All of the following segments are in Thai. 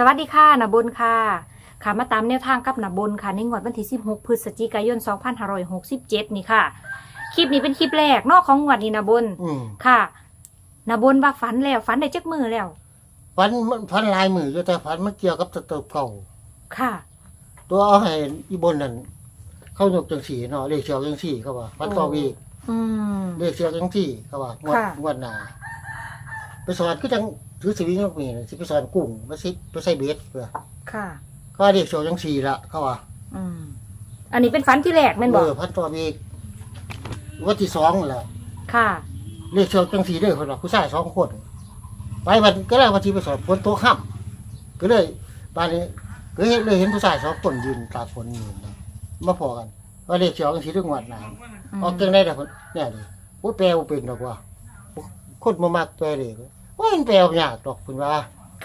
สวัสดีค่ะนาบุญค่ะ ค่ะมาตามแนวทางกับนาบุญค่ะ ในงวดวันที่ 16 พฤศจิกายน 2567 นี่ค่ะ คลิปนี้เป็นคลิปแรกเนอกของงวดนี้นาบุญอืมค่ะนาบุญว่าฝันแล้วฝันได้จักมือแล้ว ฟันมันฟันลายมืออยู่แต่ฟันมันเกี่ยวกับตะเติบเก่า ค่ะ ตัวเอาให้อีบนนั่นเข้ายกจังสีเนาะเลขเชียวจังสีเขาว่าฟันต่อวีกอืมเลขเชียวจังสีเขาว่างวดค่ะ งวดหน้าไปสอนคือจัง ถือสวิงนกมีน่ะสิไปสอนกุ้งไปสิไปใส่เบสเพื่อค่ะเขาว่าเลขเชียวจังสีละเขาว่าอืมอันนี้เป็นฝันที่แรกแม่นบเออกอพันต่อวีกวันที่สองนั่นแหละค่ะเลขเชียวจังสีเด้อคนว่าผู้ชายสองคน ไปวันก็เลยวันที่ไปสอนฝนตกค่ำก็เลยบ้านนี้ก็เห็นเลยเห็นผู้ชายสองคนยืนตากฝนอยู่นะมาพอกันว่าเลขเชียวจังสีเรื่องงวดหน้าอืม ออกจังได้แต่คนเนี่ยดิว่าแปลว่าเป็นดอกว่า คนมามักแปลเลย ว่ามันแปลยากดอกคุณว่า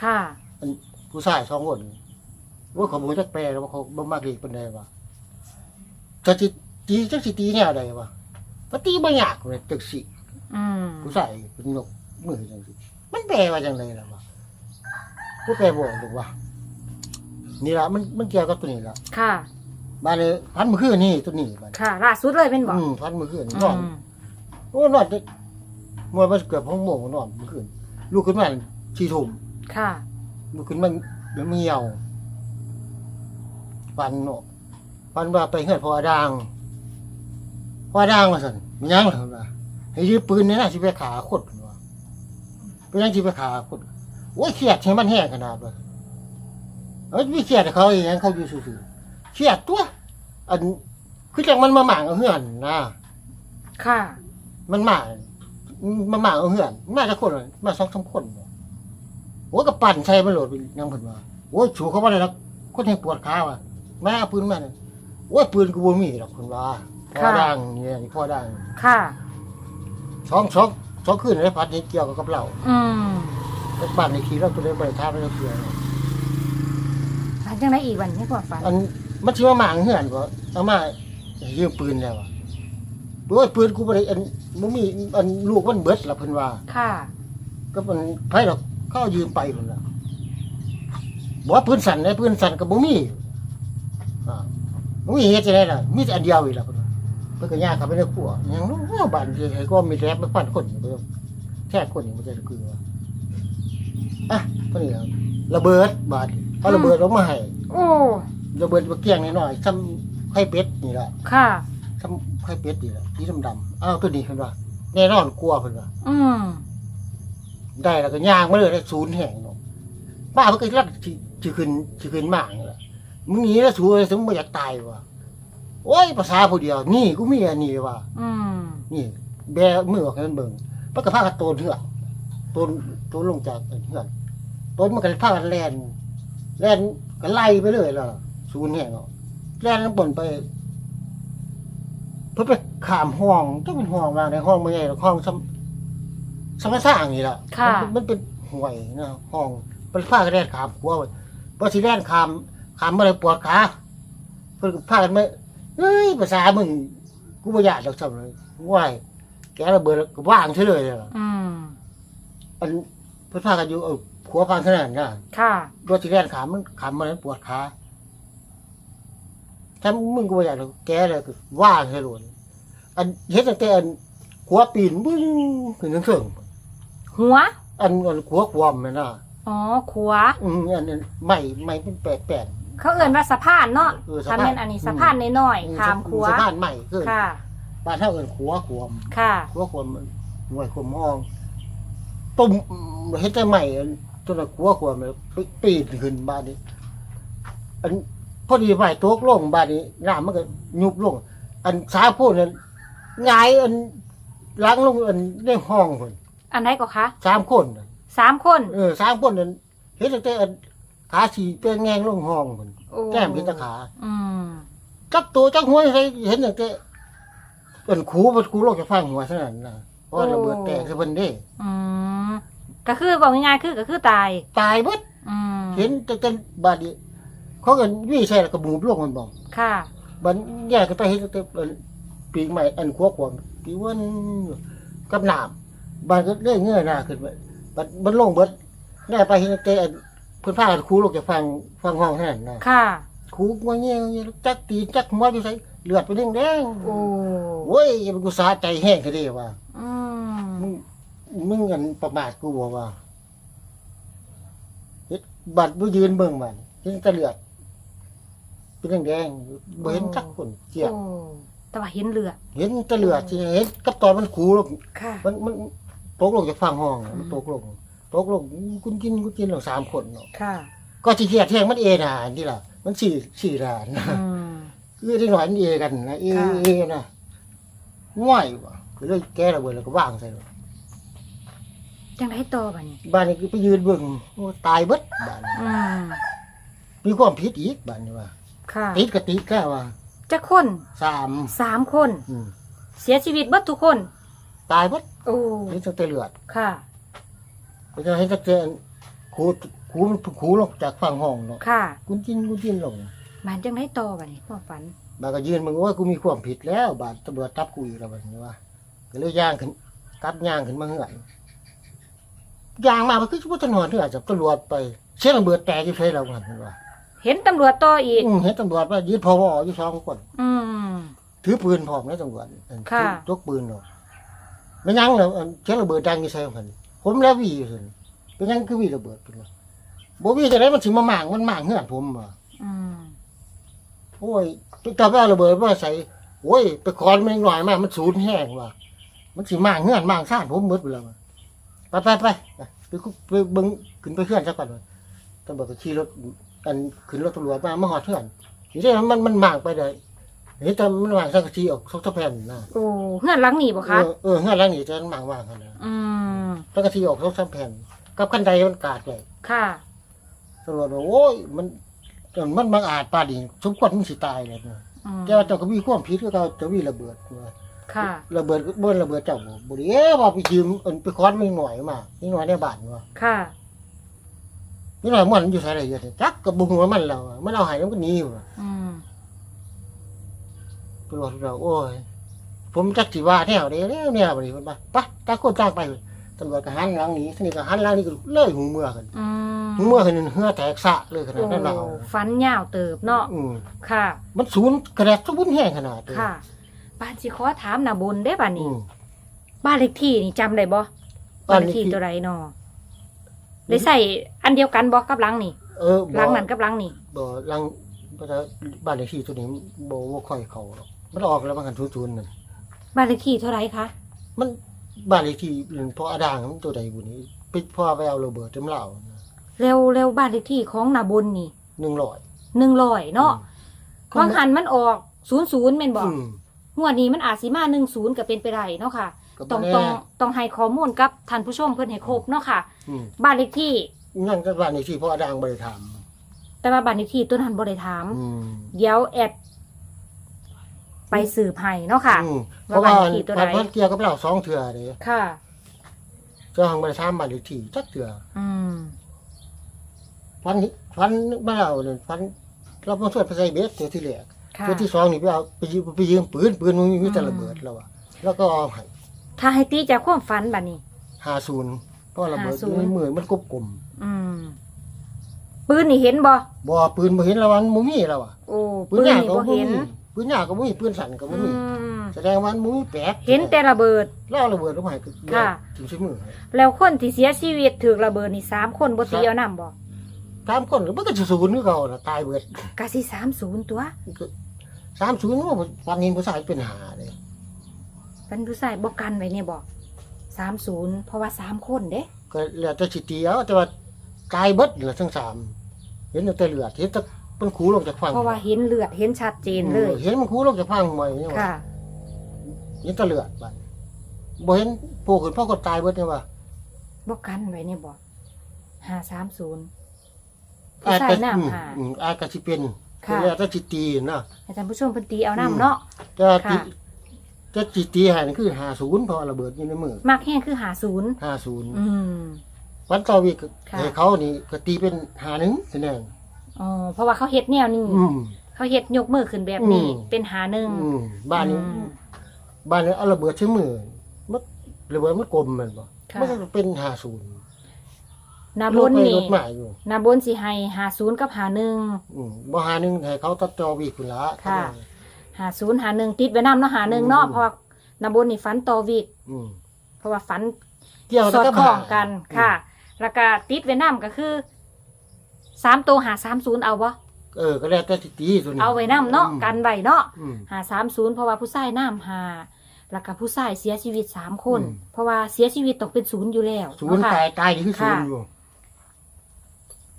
ค่ะอันผู้ชายสองคนว่าเขาบอกจะแปลแล้วว่าเขาบ่มักอีกเป็นไงวะจะสิตีจะสิตีแนวใดวะปตีบ่ยากเลยจังสิอืมผู้ชายเป็นนกมือจังสิมันแปลว่าจังไดล่ะวะผู้แปลบอกดอกว่านี่ละมันมันเกี่ยวกับตัวนี้ละค่ะมาเลยพันมือคืนนี่ตัวนี้บัดค่ะล่าสุดเลยแม่นบอกอืมพันมือคืนอืนอนมโอ้นอนได้มวยมันเกือบห้องโมงนอนเมื่อคืน ลูกขึ้นมาสี่ทุ่มค่ะ ลูกขึ้นมาเดี๋ยวมีเหี่ยวฟันเนาะฟันว่าไปเฮือดพอดางพอดางมาสั่นมียังเหรอวะให้ยืมปืนเนี่ยนะสิไปขาคนวะไปยังสิไปขาคนโอ้ยเครียดให้มันแห้งขนาดวะเอ้ยไม่เครียดให้เขาเองเขาอยู่ซื่อๆเครียดตัว อันคือจังมันมาหมางเอาเฮือนนะค่ะ มันมา มันมาเอาเหือนมาจะคนเลยมาสองสามคนเนี่ยโอ้กับปั่นใช่มันโหลดไปยังผลมาโอ้ยชูเขาว่าอะไรแล้วคนให้ปวดขาว่ะแม่เอาปืนมาเนี่ยโอ้ยปืนกูบ่มีหรอกคนว่าพ่อค่ะ ดังเนี่ยนี่พ่อดังค่ะ สองสองสองคืนในพัดนี้เกี่ยวกับเราอืมแต่บ้านในขี่เราตัวเดียวไปท้าไปเราเสือฝันจังไดอีกวันนี้ก่อนฝันอันมันชื่อว่าหมางเหือนก็เอามายืมปืนแล้วอะ โอ้ยปืนกูบ่ไปอันมันมีอันลูกมันเบิดละเพิ่นว่า ค่ะ ก็มันไผดอกเขาเอายืมไปพุ่นล่ะบอกว่าปืนสั่นได้ปืนสั่นก็บ่มีอ่าบ่มีเฮ็ดจังได๋ล่ะมีแต่อันเดียวอีกล่ะพุ่นว่าเพิ่นก็ย่างเข้าไปในครัวยังโอ้บ้านที่ให้ก็มีแรบมาฟันคนอยู่เบิ่งแท้คนนี่บ่ได้คือว่าอะเพิ่นนี่ล่ะระเบิดบาดเอาระเบิดออกมาให้โอ้ระเบิดบ่เกลี้ยงน้อยๆซ้ำไข่เป็ดนี่ล่ะค่ะ ซ้ำไข่เป็ดนี่ล่ะสีดำๆอ้าวตัวนี้เพิ่นว่าแน่นอนกลัวเพิ่นว่าอืมได้แล้วก็ย่างมาเลยได้ศูนย์แห่งเนาะบ้ามันก็รักที่ที่ขึ้นที่ขึ้นมากนี่แหละมึงหนีแล้วสูเลยสมมติอยากตายว่ะโอ้ยภาษาผู้เดียว นี่กูมีอันนี้ว่ะอืมนี่แบมือออกให้มันเบิ่งมันก็พากันโตนเหือกโตนโตนลงจากเหือกโตนมันก็พากันแล่นแล่นก็ไล่ไปเลยล่ะศูนย์แห่งเนาะแล่นบนไป เพื่อไปขามห้องต้องเป็นห้องวางในห้องไม่ใหญ่หรอกห้องซ้ำซ้ำสร้างนี่แหละค่ะ มันมันเป็นห่วยนะห้องเป็นผ้ากระแดนขามหัวไว้พอสิแดนขามขามอะไรปวดขาเพิ่นก็พากันไม่เฮ้ยภาษามึงกูบ่อยากดอกซ้ำเลยว่ายแกระเบิดแล้วก็ว่างเฉยเลยล่ะอืม อันเพิ่นพากันอยู่เออขัวพังขนาดนั้นนะค่ะ รถสิแดนขามมันขามมันปวดขา ถ้ามึงกูบ่อยากดอกแกเลยก็ว่างเฉยเลยอันเฮ็ดตั้งแต่อันขัวปีนบึ้งขึ้นเทิงๆหัว อันอันขัวความมันน่ะอ๋อขัวอืมอันนั้นไม่ไม่เป็นแปดแปด เขาเอื่นว่าสะพานเนาะเออสะพาน ทำเป็นอันนี้สะพานน้อยๆขามขัวสะพานใหม่คือค่ะ บ้านเท่าเอินขัวขวมค่ะ ขัวขวมหน่วยขวมห้องตุ่มเฮ็ดแต่ใหม่อันตัวนั้นขัวขวมเลยปีนขึ้นบ้านนี้ อัน พอดีใหม่ตกลงบ้านนี้น้ำมันก็ยุบลง อันสาพูดนั้นหงายอันล้างลงอันในห้องคนอันไหนก็คะสามคนน่ะสามคน เออสามคนนั้นเฮ็ดตั้งแต่อันขาสีเป็นแงงลงห้องคนโอ้แก้มเห็นแตะขาอืมจับตัวจับหัวใครเห็นอย่างแต่เป็นครูเป็นครูโลกจะฟังหัวเท่านั้นนะเพราะว่าระเบิดแตกคือเพิ่นเด้ อืมก็คือบอกง่ายๆคือก็คือตาย ตายเบิด อืมเห็นแต่แต่บาดนี้ เขาก็วิ่งใส่แล้วก็บูบลงมันบอกค่ะ บัดแยกกันไปเห็นแต่แต่ปีกใหม่อันขัวขวางปีวันกับน้ำบาดก็เลื่อยเงื่อยหน้าขึ้นไปบัดมันลงเบิดแน่ไปเห็นแต่อันเพิ่นพากันครูลงจากฟังฟังห้องเท่านั้นนะค่ะครูว่าเงี้ยเงี้ยจักตีจักหัวอยู่ไสเลือดเป็นแดงๆโอ้โว้ยอย่าเป็นกูสาใจแห้งคือเด้ว่าอืมมึงมึงกันประมาทกูบอกว่าเฮ็ดบัตรบ่ยืนเบิ่งมันเห็นแต่เลือด เป็นแดงๆบ่เห็นจักคนเจียบโอ้แต่ว่าเห็นเลือด เห็นแต่เลือดที่เห็นกับตอนมันขูลงค่ะ มันมันตกลงจากฟังห้องน่ะมันตกลงตกลงกุนกินกุนกินเราสามคนเนาะค่ะ ก็สิเทียดแทงมันเอดานนี่ล่ะ มันสี่สี่ดานนะอืม คือที่หน่อยมันเอกันนะเอค่ะ เอนะง่วยว่ะคือเลยแก้ระเบิดแล้วก็วางใส่เลยจังไดต่อบัดนี้ บ้านนี้คือไปยืนเบิ่งโอ้ตายเบิดบ้านนี้อืมมีความผิดอีกบ้านนี้ว่า ค่ะติดกติดแค่ว่าจักคนสามสามคน อืมเสียชีวิตเบิดทุกคน ตายเบิดโอ้เห็นตั้งแต่เลือดค่ะเพราะฉะนั้นเห็นตั้งแต่ขูขูมันขูลงจากฝั่งห้องเนาะค่ะกุนกินกุนกินลงมันจังไดต่อบัดนี้ความฝัน บานก็ยืนมึงว่ากูมีความผิดแล้ว บาดตำรวจจับกูอีกแล้วบัดนี้ว่าก็เลยย่างขึ้นกลับย่างขึ้นมาเหือนย่างมามันคือว่าตำรวจเหือจากตำรวจไปเชื่อระเบิดแตกที่ใช้เราหันว่า เห็นตำรวจต่ออีก อืมเห็นตำรวจว่ายืนพอวอยู่สองคน อืม ถือปืนพร้อมนะตำรวจอันค่ะ ยกปืนเนาะไม่ยั้งเลยอันเชื่อระเบิดดังที่ใช้ของมันผมแล้ววีอยู่สิเป็นยังคือวีระเบิดเป็นว่าบ่วีจะได้มันถึงมาหมางมันหมางเหือนผมอะอืมโอ้ยตอนไปเอาระเบิดมาใส่โอ้ยไปคอนมันหน่อยมากมันสูญแห้งว่ะมันสิมางเงื่อนมางซ่านผมหมืดไปแล้วว่ะไปไปไปไปคุไปเบิ้งขึ้นไปเพื่อนซะก่อนว่ะตำรวจก็ขี่รถ อันขึ้นรถตำรวจมามาหอดเพื่อนทีนี้มันมันมางไปเลยเฮ้ยแต่มันมางสักทีออกซอกตะแผ่นนะโอ้เฮือนหลังนี่บ่เอคะอเออเงื่อนแล้วนี่จะมางว่างกันนะอืมแล้วก็ทีออกซอกตะแผ่นกับคันใดมันกาดเลยค่ะตำรวจบอกโอ้ยมันมันบางอาจปาดิสมควรมันสิตายเลยนะอืมแต่ว่าเจ้าก็มีความผิดก็เขาจะมีระเบิดนะ ค่ะ ระเบิดเบิ้ลระเบิดเจ้าบ่บ่ได้เอ๊ะว่าไปยืมเอิ้นไปค้อนไม่หน่อยมาไม่หน่อยในบ้านว่าค่ะ ไม่หน่อยมันอยู่ไสได้อยู่จักกับบ่ฮู้ว่ามันแล้วอะมันเอาให้แล้วมันก็หนีอยู่อะอืมตำรวจเราโอ้ยผมจักสิว่าแนวเด้แล้วเนี่ยบัดนี้เพิ่นว่าไปต่างคนต่างไปตำรวจก็หันหลังหนีทีนี้ก็หันหลังนี่ก็เลยหูเมื่อกันอืมหูเมื่อกันเหือแตกสะเลยขนาโอ้ดนั้นเราฟันยาวเติบเนาะอืมค่ะ มันสูญกระแดดสมบูรณ์แห้งขนาดนี้ค่ะบ้านสิขอถามนาบนได้ป่ะอืนี่มบ้านเลขที่นี่จำได้บ่บ้าบ้านนเลเลขขที่ ที่ตัวใดเนาะ ได้ใส่อันเดียวกันบ่กับหลังนี่เออหลังนั้นกับหลังนี่บ่หลังบ้านเลขที่ตัวนี้บ่บ่ค่อยเข้าหรอกมันออกแล้วมันกันทุนๆนั่นบ้านเลขที่เท่าไหรคะมันบ้านเลขที่พออาดางมันตัวใดบุนี้ไปพ่อไปเอาระเบิดเต็มเหล่าเร็วเร็วบ้านเลขที่ของนาบนนี่หนึ่งร้อยหนึ่งร้อยเนาะอืมบางหันมันออกศูนย์ศูนย์แม่นบอกอืมงวดนี้มันอาจสิมาหนึ่งศูนย์ก็เป็นไปได้เนาะค่ะ ก็ต้บ่องแน่ต้องต้องให้ข้อมูลกับท่านผู้ชมเพื่อนให้ครบเนาะค่ะ อืมบ้านเลขที่ นั่นก็บ้านเลขที่พ่ออาดางบ่ได้ทแต่ว่าบ้านเลขที่ตัวนั้นบ่ได้ถามำอืมเดี๋ยวแอดไปสืบให้เนาะค่ะ อืมเพว่าราะว่าบ้านเลขที่ตัวใด พันเกี่ยวกับเราสองเถื่อเด้ค่ะ เจ้าหังบ่ได้ทำบ้านเลขที่จักเถื่ออืม พันพันบ้านเราเนี่ยพันเรามาช่วยไปใส่เบสตัวที่แรกค่ะตัวที่สองนี่ไปเอาไปยืมไปยืมปืนปืนมันมีแต่อืมระเบิดแล้วอะแล้วก็เอาให้ ถ้าให้ตีจากความฝันบัดนี้50เพราะระเบิด50อยู่ในมือมันกบกลมอืมปืนนี่เห็นบ่บ่ปืนบ่เห็นแล้วมันบ่มีแล้วอะโอ้ปืปืนนหน้านี่ก็บ่บ่เห็นมีปืนหน้าก็บ่มีปืนสั่นก็บ่อืมีมแสดงว่ามันบ่มีแปลกเห็นแต่ระเบิด แล้วเอาระเบิดลงมาให้ก็ค่ะ ถึงสิมือให้แล้วคนที่เสียชีวิตถูกระเบิดนี่สามคนบ่ตีเอานํบ่ตามคนก็มันก็สิศูนย์คือเก่าน่ะตายเบิดกะสิสามศูนย์ตัว30ว่าวันนี้ผู้ชายเป็นหาเลย เป็นผู้ชายบ่กันไว้เนี่ยบ่สามศูนย์เพราะว่าสามคนเด้ก็แล้วแต่สิตีเอาแต่ว่าตายเบิดเหลือทั้งสามเห็นแต่เลือดเห็นแต่มันขูลงจากฟังเพราะว่าเห็นเลือดเห็นชัดเจนเลย เห็นมันขูลงจากฟังใหม่เนี่ยว่าค่ะเห็นแต่เลือดบัดบ่เห็นโผล่ขึ้นพ่อก็ตายเบิดเนี่ยว่าบ่กันไว้เนี่ยบ่ห้าสามศูนย์ผู้อาจชายจะน้ำอืมหาอืมอาจจะสิเป็นค่ะแล้วแต่สิตีนะให้ท่านผู้ชมเพิ่นตีเอาน้ำเนาะจะตี ค่ะจะสิตีให้นี่คือ50เพราะว่าระเบิดอยู่ในมือมากแห้งคือหาศูนย์50อืม วันต่อวีกค่ะ ให้เขานี่ก็ตีเป็นหาหนึ่งคะแนนอ๋อเพราะว่าเขาเฮ็ดแนวนี้อืม เขาเฮ็ดยกมือขึ้นแบบนี้ อืม เป็นหาหนึ่ง อืมบ้านนี้อืมบ้านนี้เอาระเบิดใช้มือมันระเบิดมันกลมแมันบ่ค่ะ มันก็เป็นหาศูนย์นารบุถญไปนี่รถมาอยู่ นาบุญสิให้หาศูนย์กับหาหนึ่ง อืมบ่หาหนึงให้เขาตัดจอวีคุณละค่ะ หาศูนย์หาหนึ่งติดไว้นำเนาะหาหนึ่งเนาะเพราะว่านาบุญนี่ฝันต่อวิกอืมเพราะว่าฝันเกี่ยวสอดแล้วคล้องหากันค่ะ แล้วก็ติดไว้นำก็คือสามตัวหาสามศูนย์เอาบ่เออก็แล้วแต่สิตีตัวนี้เอาไว้นำเนาะอืมกันไว้เนาะอืม หาสามศูนย์เพราะว่าผู้ชายน้ำหาแล้วก็ผู้ชายเสียชีวิตสามคน อืม เพราะว่าเสียชีวิตต้องเป็นศูนย์อยู่แล้วศูนย์เนาะตาค่ะยตายนี่คือศูนย์ค่ะอยู่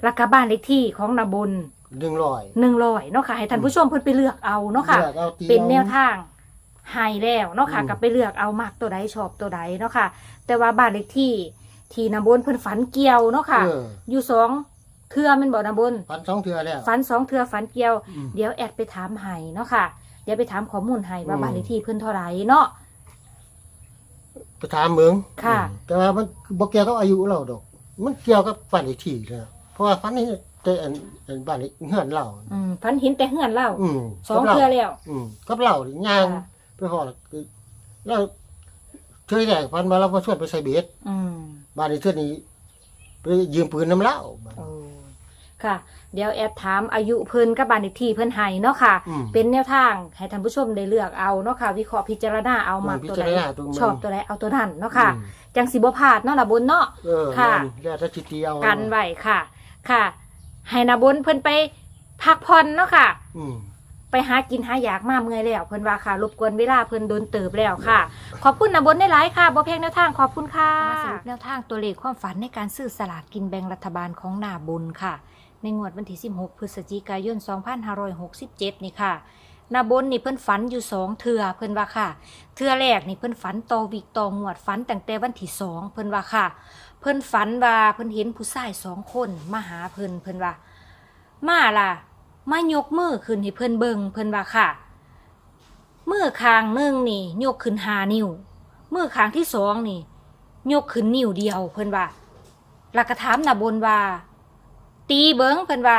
แล้วก็บ้านเลขที่ของนาบุญ หนึ่งร้อยหนึ่งร้อยเนาะค่ะให้ท่านผู้ชมเพิ่นไปเลือกเอาเนาะค่ะ ลือกอาตีเป็นแนวอาทางให้แล้วเนาะค่ะอืมก็ไปเลือกเอามักตัวใดชอบตัวใดเนาะค่ะ แต่ว่าบ้านเลขที่ที่นาบนเพิ่นฝันเกี่ยวเนาะค่ะ เอออยู่สองเทือแมันบอกนาบนพันสองเทือแล้ว ฝันสองเทือฝันเกี่ยว อืม เดี๋ยวแอดไปถามให้เนาะค่ะ เดี๋ยวไปถามข้อมูลให้ว่าอืม บ้านเลขที่เพิ่นเท่าไหร่เนาะ ไปถามเมืองค่ะอืมแต่ว่ามันบ่เกี่ยวกับอายุเราดอก มันเกี่ยวกับบ้านเลขที่แล้วเพราะว่าฝันนี่ แต่อันอันบ้านเลขเฮือนเราอืมฝันเห็นแต่เฮือนเล่าอืมสองกับเทือเราแล้ว อืมกับเรานี่ย่างค่ะ ไปหอดคือเราเทื่อแรกพันมาเรามาช่วยไปใส่เบสอืมบ้านนี้เทื่อนี้ไปยืมปืนน้ำเหล้าโอ้ค่ะ เดี๋ยวแอดถามอายุเพิ่นกับบ้านเลขที่เพิ่นให้เนาะค่ะ อืม เป็นแนวทางให้ท่านผู้ชมได้เลือกเอาเนาะค่ะ วิเคราะห์พิจารณาเอามักพิตัวจารใดณาตัวมันชอบตัวใดเอาตัวนั้นเนาะค่ะ อืมจังสิบ่พลาดเนาะล่ะบนเนาะ เออค่ะแม่นแล้วถ้าจิตเดียว กันไว้ค่ะ ค่ะ ให้นาบนเพิ่นไปพักผ่อนเนาะค่ะ อืม ไปหากินหาอยากมาเมื่อยแล้วเพิ่นว่าค่ะรบกวนเวลาเพิ่นโดนเติบแล้วค่ะ ขอบคุณนาบนได้หลายค่ะบ่เพียงแนวทางขอบคุณค่ะสรุปแนวทางตัวเลขความฝันในการซื้อสลากกินแบ่งรัฐบาลของนาบนค่ะ ในงวดวันที่ 16 พฤศจิกายน 2567 นี่ค่ะนาบนนี่เพิ่นฝันอยู่สองเทือเพิ่นว่าค่ะ เทือแรกนี่เพิ่นฝันต่อวิกต่องวดฝันตั้งแต่วันที่สองเพิ่นว่าค่ะ เพิ่นฝันว่าเพิ่นเห็นผู้ชายสองคนมาหาเพิ่นเพิ่นว่า มาล่ะ มายกมือขึ้นให้เพิ่นเบิงเพิ่นว่าค่ะมือข้างหนึงนี่ยกขึ้นหานิ้วมือข้างที่สองนี่ ยกขึ้นนิ้วเดียว เพิ่นว่าแล้วก็ถามนาบนว่า ตีเบิงเพิ่นว่า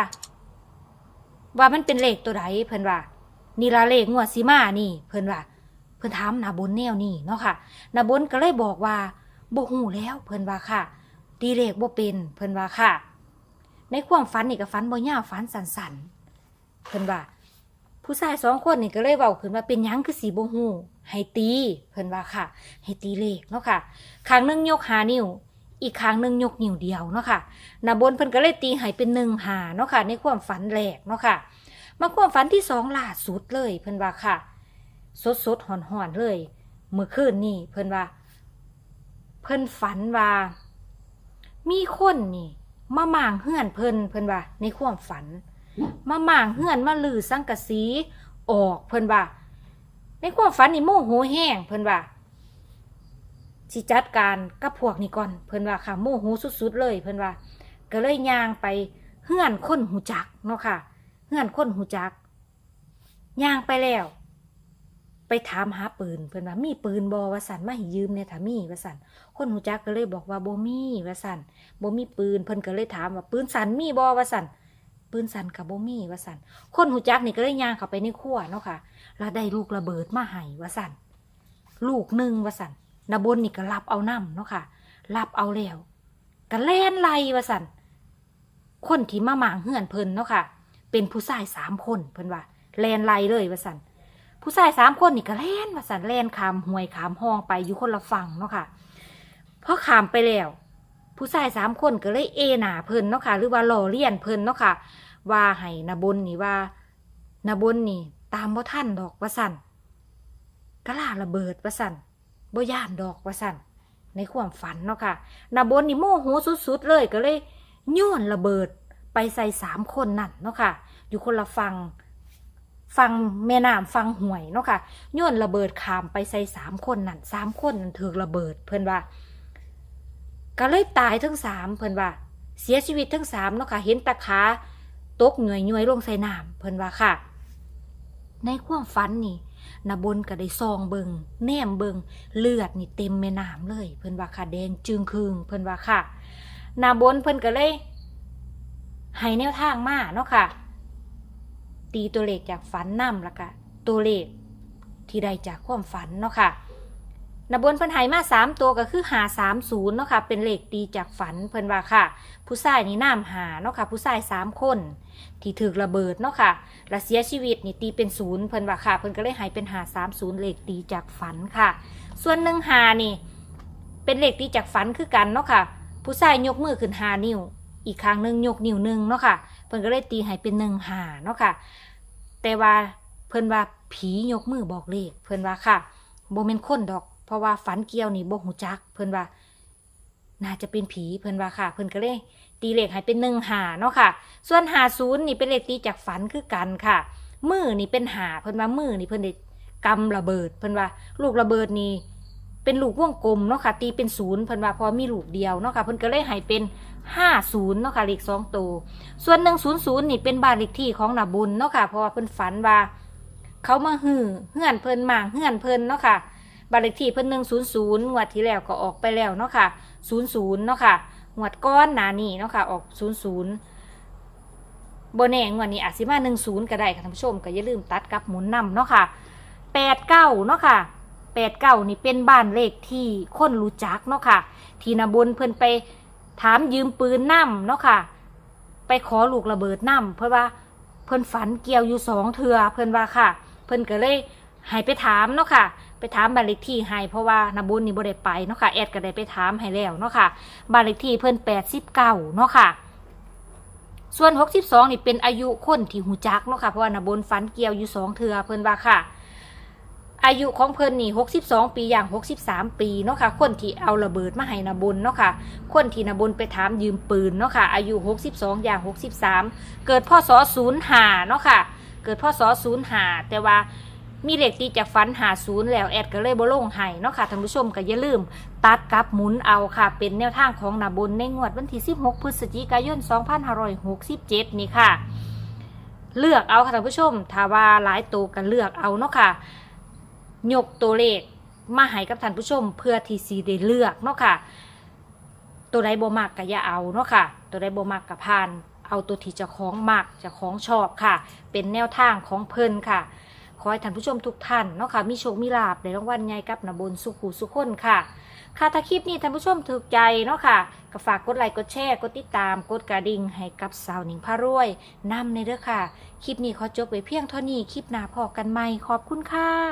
ว่ามันเป็นเลขตัวใดเพิ่นว่านี่ละเลขงวดสีมานี่ เพิ่นว่า เพิ่นถามนาบนแนวนี้เนาะค่ะนาบนก็เลยบอกว่า บ่ฮู้แล้วเพิ่นว่าค่ะ ตีเลขบ่เป็นเพิ่นว่าค่ะ ในความฝันนี่ก็ฝันบ่ยาวฝันสั้นๆเพิ่นว่า ผู้ชายสองคนนี่ก็เลยเว้าขึ้นว่าเป็นหยังคือสีบ่ฮู้ให้ตีเพิ่นว่าค่ะ ให้ตีเลขเนาะค่ะข้างหนึงยกหานิ้วอีกข้างหนึงยกนิ้วเดียวเนาะค่ะนาบนเพิ่นก็เลยตีให้เป็นหนึ่งหาเนาะค่ะ ในความฝันแรกเนาะค่ะ มาความฝันที่สองล่าสุดเลย เพิ่นว่าค่ะสดสดๆหอนหอนๆเลย เมื่อคืนนี่เพิ่นว่า เพิ่นฝันว่า มีคนนี่ มาหมางเฮือนเพิ่นเพิ่นว่า ในความฝัน มาหมางเฮือนมาลือสังกะสี ออกเพิ่นว่า ในความฝันนี่โมโหแห้งเพิ่นว่าสิจัดการกับพวกนี้ก่อนเพิ่นว่าค่ะ โมโหสุดๆเลยเพิ่นว่า ก็เลยย่างไปเฮือนคนหูจักเนาะค่ะเฮือนคนหูจักย่างไปแล้ว ไปถามหาปืนเพิ่อนว่ามีปืนบอวสันมาให้ยืมเนี่ยถ้ามีว่าสันคนหูจักก็เลยบอกว่าบ่มีว่าสันบ่มีปืนเพิ่อนก็เลยถามว่าปืนสันมีบอวสันปืนสันกับบ่มีว่าสันคนหูจักนี่ก็เลยย่างเข้าไปในครัวเนาะค่ะแล้วได้ลูกระเบิดมาให้วสันลูกหนึ่งวสันนาบนนี่ก็รับเอานํเนาะค่ะรับเอาแล้วก็แล่นไล่วสันคนที่มาหมางเฮือนเพิ่นเนาะค่ะ เป็นผู้ชายสามคนเพิ่นว่าแลนไล่เลยวสัน ผู้ชายสามคนนี่ก็แล่นว่าสันแล่นขามห้วยขามห้องไปอยู่คนละฝั่งเนาะค่ะพอขามไปแล้ว ผู้ชายสามคนก็เลยเอหนาเพิ่นเนาะค่ะ หรือว่าหล่อเลียนเพิ่นเนาะค่ะ ว่าให้นาบนนี่ว่านาบนนี่ ตามบ่ท่านดอกว่าสันกะลาระเบิดว่าสันบ่ย่านดอกว่าสันในความฝันเนาะค่ะนาบนนี่โมโหสุดๆเลยก็เลยโย้อนระเบิดไปใส่สามคนนั่นเนาะค่ะ อยู่คนละฟัง ฟังแม่น้ำฟังห่วยเนาะค่ะโย่นระเบิดขามไปใส่สามคนนั่นสามคนนั่นถือระเบิดเพิ่อนว่า ก็เลยตายทั้งสามเพิ่อนว่า เสียชีวิตทั้งสามเนาะค่ะ เห็นตะขาตกหน่วยหน่วยลงใส่น้ำเพิ่อนว่าค่ะ ในความฝันนี่นาบนก็ได้ซองเบิงแนมเบิงเลือดนี่เต็มแม่น้ำเลย เพิ่อนว่าค่ะแดงจึงคืงเพิ่อนว่าค่ะนาบนเพิ่อนก็เลยให้แนวทางมาเนาะค่ะ ตีตัวเลขจากฝันนำแล้วก็ตัวเลขที่ได้จากความฝันเนาะค่ะนบนเพิ่นหายมาสามตัวก็คือหาสามศูนย์เนาะค่ะ เป็นเลขตีจากฝันเพิ่นว่าค่ะ ผู้ชายนี่น้ำหาเนาะค่ะ ผู้ชายสามคน ที่ถูกระเบิดเนาะค่ะและเสียชีวิตนี่ตีเป็นศูนย์เพิ่นว่าค่ะ เพิ่นก็เลยหายเป็นหาสามศูนย์เลขตีจากฝันค่ะ ส่วนหนึ่งหานี่ เป็นเลขตีจากฝันคือกันเนาะค่ะ ผู้ชายยกมือขึ้นหานิ้ว อีกครั้งหนึ่งยกนิ้วหนึ่งเนาะค่ะ เพิ่นก็เลยตีให้เป็นหนึ่งหาเนาะค่ะ แต่ว่าเพิ่นว่าผียกมือบอกเลขเพิ่นว่าค่ะบ่แม่นคนดอก เพราะว่าฝันเกี่ยวนี่บ่ฮู้จัก เพิ่นว่า น่าจะเป็นผีเพิ่นว่าค่ะ เพิ่นก็เลยตีเลขให้เป็นหนึ่งหาเนาะค่ะ ส่วนหาศูนย์นี่เป็นเลขตีจากฝันคือกันค่ะ มือนี่เป็นหาเพิ่นว่ามือนี่เพิ่นได้กำระเบิด เพิ่นว่า ลูกระเบิดนี่เป็นลูกวงกลมเนาะค่ะ ตีเป็นศูนย์เพิ่นว่าพอมีลูกเดียวเนาะค่ะ เพิ่นก็เลยให้เป็น ห้าศูนย์เนาะค่ะเลขสองตัวส่วนหนึ่งศูนย์ศูนย์นี่เป็นบ้านเลขที่ของนาบุญเนาะค่ะเพราะว่าเพิ่นฝันว่า เขามาหื้อเฮือนเพิ่นมางเฮือนเพิ่นเนาะค่ะบ้านเลขที่เพิ่นหนึ่งศูนย์ศูนย์งวดที่แล้วก็ออกไปแล้วเนาะค่ะศูนย์ศูนย์เนาะค่ะงวดก้อนหนานี่เนาะค่ะออกศูนย์ศูนย์โบแน่งวดนี้อาจสิมาหนึ่งศูนย์ก็ได้ค่ะท่านผู้ชมก็อย่าลืมตัดกับหมุนนำเนาะค่ะแปดเก้าเนาะค่ะแปดเก้านี่เป็นบ้านเลขที่คนรู้จักเนาะค่ะ ที่นาบุญเพิ่นไป ถามยืมปืนนำเนาะค่ะ ไปขอลูกระเบิดนำเพราะว่าเพิ่นฝันเกี่ยวอยู่สองเทือเพิ่นว่าค่ะ เพิ่นก็เลยให้ไปถามเนาะค่ะ ไปถามบ้านเลขที่ให้เพราะว่านาบุญนี่บ่ได้ไปเนาะค่ะแอดก็ได้ไปถามให้แล้วเนาะค่ะบ้านเลขที่เพิ่น89เก่าเนาะค่ะ ส่วน62นี่เป็นอายุคนที่หูจักเนาะค่ะเพราะว่านาบุญฝันเกี่ยวอยู่สองเทือเพิ่นว่าค่ะ อายุของเพิ่นนี่62 ปีอย่าง 63 ปีเนาะค่ะ คนที่เอาระเบิดมาให้นาบุญเนาะค่ะ คนที่นาบุญไปถามยืมปืนเนาะค่ะ อายุ 62 อย่าง 63 เกิดพศ05เนาะค่ะ เกิดพศ05แต่ว่ามีเหลขตีจากฟันหาศูนย์แล้วแอดก็เลยบ่ลงให้เนาะค่ะท่านผู้ชมก็อย่าลืม ตัดกับหมุนเอาค่ะเป็นแนวทางของนาบุญในงวดวันที่ 16 พฤศจิกายน 2567 นี่ค่ะ เลือกเอาค่ะท่านผู้ชมถ้าว่าหลายตัวกันเลือกเอาเนาะค่ะ ยกตัวเลขมาให้กับท่านผู้ชมเพื่อที่สีได้เลือกเนาะค่ะ ตัวใดบ่มักก็อย่าเอาเนาะค่ะ ตัวใดบ่มักก็ผ่าน เอาตัวที่เจะคล้าของมักเจะคล้าของชอบค่ะ เป็นแนวทางของเพิ่นค่ะ ขอให้ท่านผู้ชมทุกท่านเนาะค่ะ มีโชค มีลาบในรางวัลใหญ่กับนาบนสุขูสุขคนค่ะ ค่ะถ้าคลิปนี้ท่านผู้ชมถูกใจเนาะค่ะก็ฝากกดไลค์ กดแชร์ กดติดตาม กดกระดิ่งให้กับสาวหนิงพารวยนำในเด้อค่ะ คลิปนี้ขอจบไว้เพียงเท่านี้ คลิปหน้าพอกันใหม่ ขอบคุณค่ะ